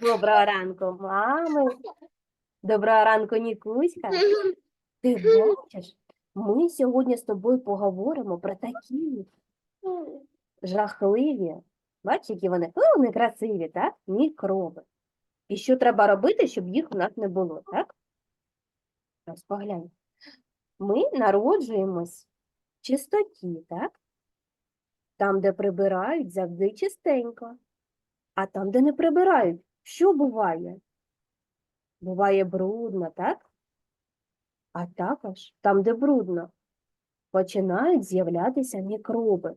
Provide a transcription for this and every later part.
Доброго ранку, мами. Доброго ранку, Нікуська. Ти бачиш, ми сьогодні з тобою поговоримо про такі жахливі, бачиш, які вони, ну, вони красиві, так? Мікроби. І що треба робити, щоб їх у нас не було, так? Ось поглянь. Ми народжуємось в чистоті, так? Там, де прибирають, завжди чистенько. А там, де не прибирають, що буває? Буває брудно, так? А також там, де брудно, починають з'являтися мікроби.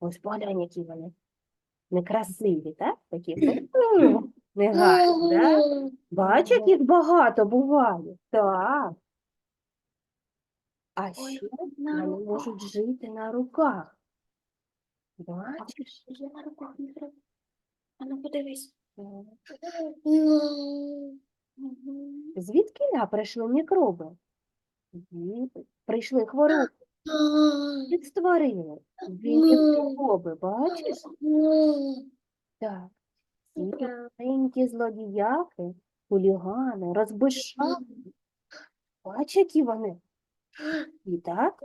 Ось поглянь, які вони. Некрасиві, так? Такі негарні, так? Бач, як їх багато буває. Так. А ще на вони руках. можуть жити на руках. Бачиш? Я на руках не. А ну подивись. Звідки прийшли мікроби? Прийшли хвороби, їх створили. Звідки мікроби, бачиш? Так. Ці маленькі злодіяки, хулігани, розбишаки. Бач, які вони. І так,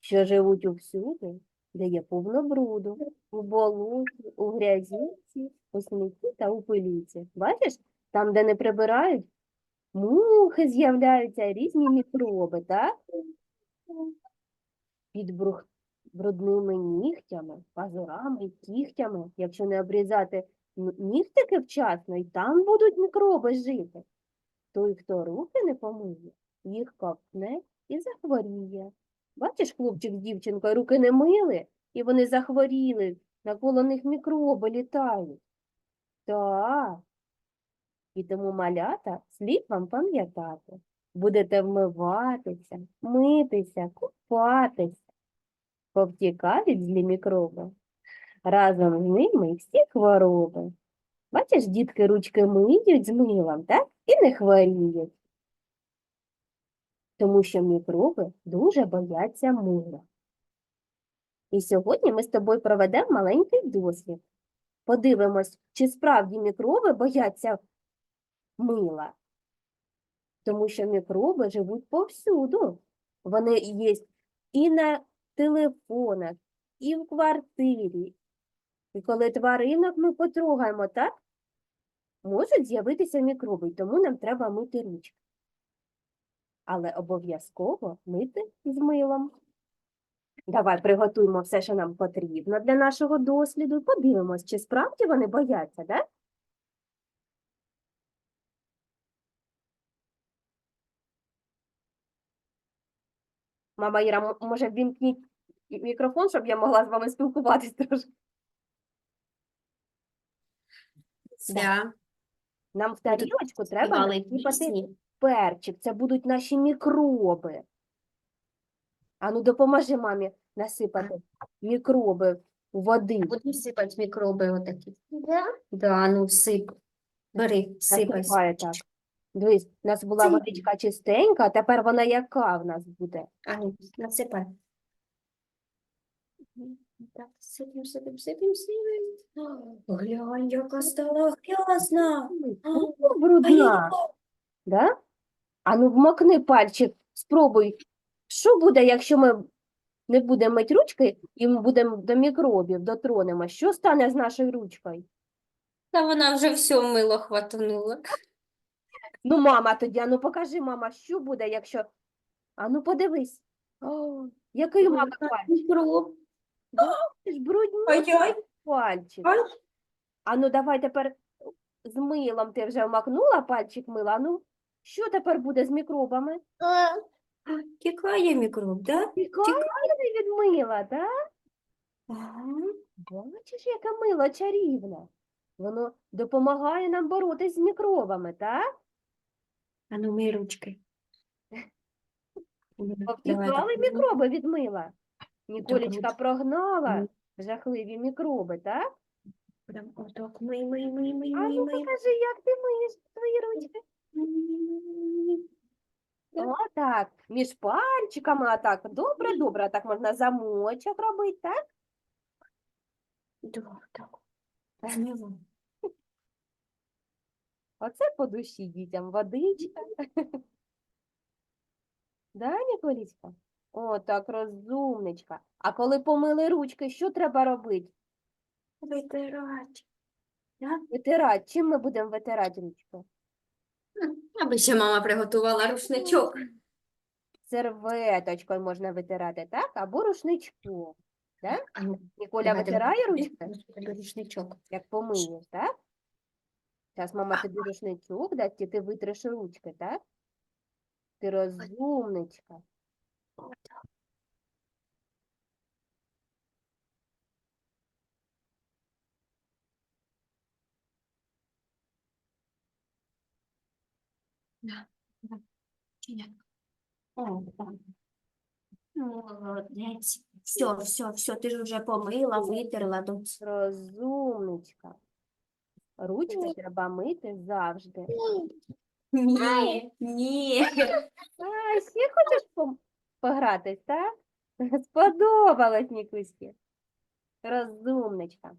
що живуть усюди, де є повно бруду, у болоті, у грязіці, у смітті та у пиліці. Бачиш, там, де не прибирають, мухи з'являються, різні мікроби, так? Під брух... брудними нігтями, пазурами, кігтями, якщо не обрізати нігтики вчасно, і там будуть мікроби жити. Той, хто руки не помиє, їх ковтне і захворіє. Бачиш, хлопчик з дівчинкою руки не мили, і вони захворіли, навколо них мікроби літають. Так. І тому малята слід вам пам'ятати. Будете вмиватися, митися, купатися. Повтікають злі мікроби. Разом з ними всі хвороби. Бачиш, дітки ручки миють з милом, так? І не хворіють. Тому що мікроби дуже бояться мила. І сьогодні ми з тобою проведемо маленький дослід. Подивимось, чи справді мікроби бояться мила. Тому що мікроби живуть повсюду. Вони є і на телефонах, і в квартирі. І коли тваринок ми потрогаємо, так? Можуть з'явитися мікроби, тому нам треба мити ручки. Але обов'язково мити з милом. Давай приготуємо все, що нам потрібно для нашого досліду, подивимось, чи справді вони бояться, так? Мама Іра, може, ввімкніть і- мікрофон, щоб я могла з вами спілкуватись трошки. Да. Нам в тарілочку треба насипати. Перчик. Це будуть наші мікроби. Ану, допоможи мамі насипати мікроби у води. Будемо сипати мікроби отакі. Да, ну сип. Бери, сипай. Насипає так. Дивись, у нас була Це- водичка чистенька, а тепер вона яка в нас буде? А ну, насипай. Так, сипем, сипем, сипем, сипем. О, Глянь, яка стала грязна. Ну, А брудна, да? Ану, вмокни пальчик, спробуй. Що буде, якщо ми не будемо мити ручки і ми будемо до мікробів дотронемо? Що стане з нашою ручкою? Та вона вже все мило хватанула. Ну, мама тоді, ану покажи, мама, що буде, якщо. Ану, подивись. О, який у мами пальчик? Мікроб. Брудний Ай-яй. пальчик. Ану, давай тепер з милом ти вже вмакнула пальчик мила. Ану, що тепер буде з мікробами? Тікає мікроб, да? Тікає від мила, так? Ага. Бачиш, яке мило чарівне. Воно допомагає нам боротись з мікробами, так? А ну, мий ручки. Повтікали мікроби від мила. Ніколічка прогнала жахливі мікроби, так? Прям отак, мий, мий, мий, мий, А мий, ну покажи, як ти миєш свої ручки. Так. Отак, між пальчиками, отак. Добре, добре, так можна замочок робити, так? Да, так. Оце по душі дітям водичка. Да, Ніколічка? О, так розумничка. А коли помили ручки, що треба робити? Витирать. Витирати. Чим ми будемо витирати ручки? Аби ще мама приготувала рушничок. Серветочкою можна витирати, так? Або рушничком. А ну, Ніколя давайте витирає ручки, Рушничок. як помиєш, так? Зараз мама тобі рушничок дасть, і ти витриш ручки, так? Ти розумничка. О, так. Молодець. Все, все, все, ти ж вже помила, витерла. доць. Розумничка. Ручки треба мити завжди. Ні, ні. А, ще хочеш пом- погратись, так? Сподобалось, Нікуськи. Розумничка.